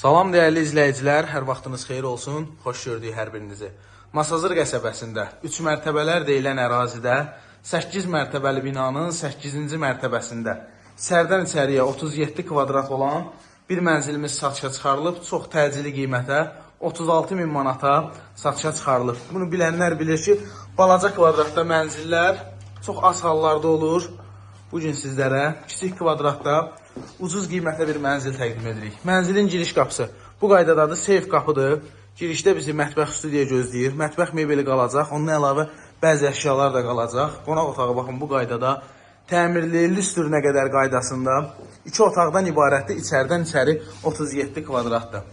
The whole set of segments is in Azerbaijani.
Salam dəyərli izləyicilər, hər vaxtınız xeyir olsun. Xoş gördük hər birinizi. Masazır qəsəbəsində 3 mərtəbələr deyilən ərazidə 8 mərtəbəli binanın 8-ci mərtəbəsində içəridən içəriyə 37 kvadrat olan bir mənzilimiz satışa çıxarılıb. Çox təcili qiymətə 36 min manata satışa çıxarılıb. Bunu bilənlər bilir ki, balaca kvadratda mənzillər çox az hallarda olur. Bu gün sizlərə kiçik kvadratda ucuz qiymətə bir mənzil təqdim edirik. Mənzilin giriş qapısı bu qaydadadır, seyf qapıdır. Girişdə bizi mətbəx studiya gözləyir. Mətbəx mebeli qalacaq. Ondan əlavə bəzi əşyalar da qalacaq. Qonaq otağı baxın bu qaydada təmirli, lüstrünə qədər qaydasında iki otaqdan ibarətdir. İçəridən içəri 37 kvadratdır.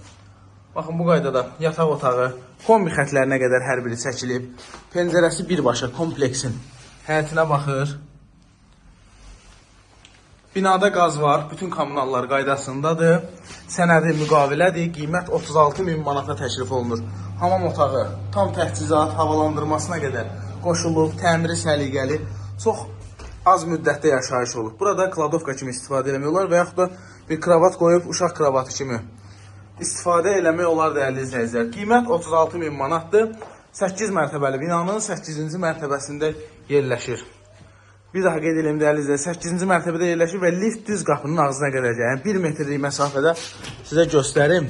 Baxın bu qaydada yataq otağı kombi xətlərinə qədər hər biri çəkilib. Pəncərəsi birbaşa kompleksin həyətinə baxır. Binada qaz var, bütün kommunallar qaydasındadır. Sənədi müqavilədir, qiymət 36 min manata təklif olunur. Hamam otağı, tam təchizat, havalandırmasına qədər qoşulub, təmiri səliqəli, çox az müddətdə yaşayış olub. Burada kladovka kimi istifadə eləmək olar və yaxud da bir kravat qoyub uşaq kravatı kimi istifadə eləmək olar dəyərli izləyicilər. Qiymət 36 min manatdır. 8 mərtəbəli binanın 8-ci mərtəbəsində yerləşir. Bir daha qeyd edeyim dəyərli izləyicilər, 8-ci mərtəbədə yerləşir və lift düz qapının ağzına gəlir. Yəni 1 metrlik məsafədə sizə göstərim.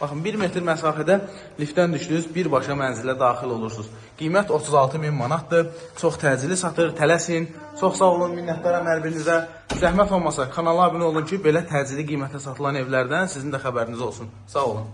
Baxın 1 metr məsafədə liftdən düşdünüz, birbaşa mənzilə daxil olursunuz. Qiymət 36 min manatdır. Çox təcili satır, tələsin. Çox sağ olun, minnətdaram hər birinizə. Zəhmət olmasa kanala abunə olun ki, belə təcili qiymətə satılan evlərdən sizin də xəbəriniz olsun. Sağ olun.